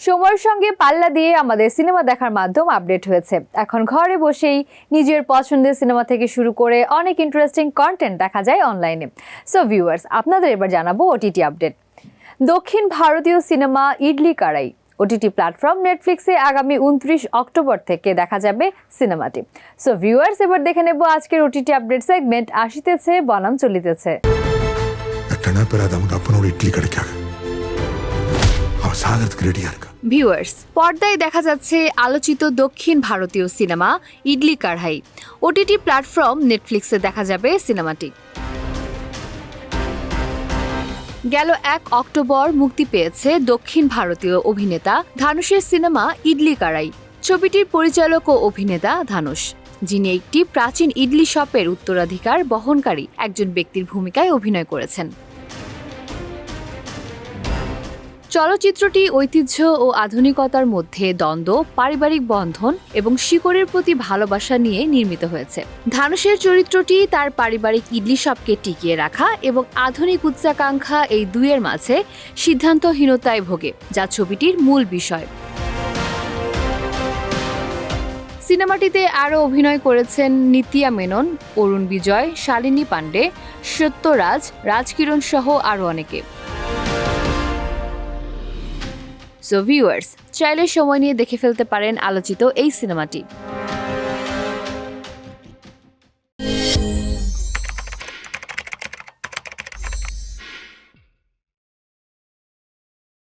সময়ের সঙ্গে পাল্লা দিয়ে আমাদের সিনেমা দেখার মাধ্যম আপডেট হয়েছে এখন ঘরে বসেই নিজের পছন্দের সিনেমা থেকে শুরু করে অনেক ইন্টারেস্টিং কন্টেন্ট দেখা যায় অনলাইনে সো ভিউয়ার্স আপনাদের এবার জানাবো ওটিটি আপডেট দক্ষিণ ভারতীয় cinema Idli Kadai OTT platform নেটফ্লিক্সে আগামী উনত্রিশ অক্টোবর থেকে দেখা যাবে সিনেমাটি সো ভিউয়ার্স এবার দেখে নেব আজকের ওটিটি আপডেট সেগমেন্ট আসিতেছে বনাম চলিতেছে கணப்பெறாத அவங்க அப்பனோட இட்லி கிடைக்காக அவன் சாகிறதுக்கு ரெடியா இருக்கா ভিউয়ার্স পর্দায় দেখা যাচ্ছে আলোচিত দক্ষিণ ভারতীয় cinema Idli Kadai OTT platform নেটফ্লিক্সে দেখা যাবে সিনেমাটি। গেল এক অক্টোবর মুক্তি পেয়েছে দক্ষিণ ভারতীয় অভিনেতা ধানুষের সিনেমা ইডলি কারাই ছবিটির পরিচালক ও অভিনেতা ধানুষ যিনি একটি প্রাচীন ইডলি শপের উত্তরাধিকার বহনকারী একজন ব্যক্তির ভূমিকায় অভিনয় করেছেন। চলচ্চিত্রটি ঐতিহ্য ও আধুনিকতার মধ্যে দ্বন্দ্ব, পারিবারিক বন্ধন এবং শিকড়ের প্রতি ভালোবাসা নিয়ে নির্মিত হয়েছে। ধানুষের চরিত্রটি তার পারিবারিক ইডলি শপকে টিকিয়ে রাখা এবং আধুনিক উচ্চাকাঙ্ক্ষা এই দুইয়ের মাঝে সিদ্ধান্তহীনতায় ভোগে, যা ছবিটির মূল বিষয়। সিনেমাটিতে আরও অভিনয় করেছেন নিতিয়া মেনন, অরুণ বিজয়, শালিনী পাণ্ডে, সত্যরাজ, রাজকিরণ সহ আরও অনেকে। সো ভিউয়ার্স চাইলে সময় নিয়ে দেখে ফেলতে পারেন আলোচিত এই সিনেমাটি।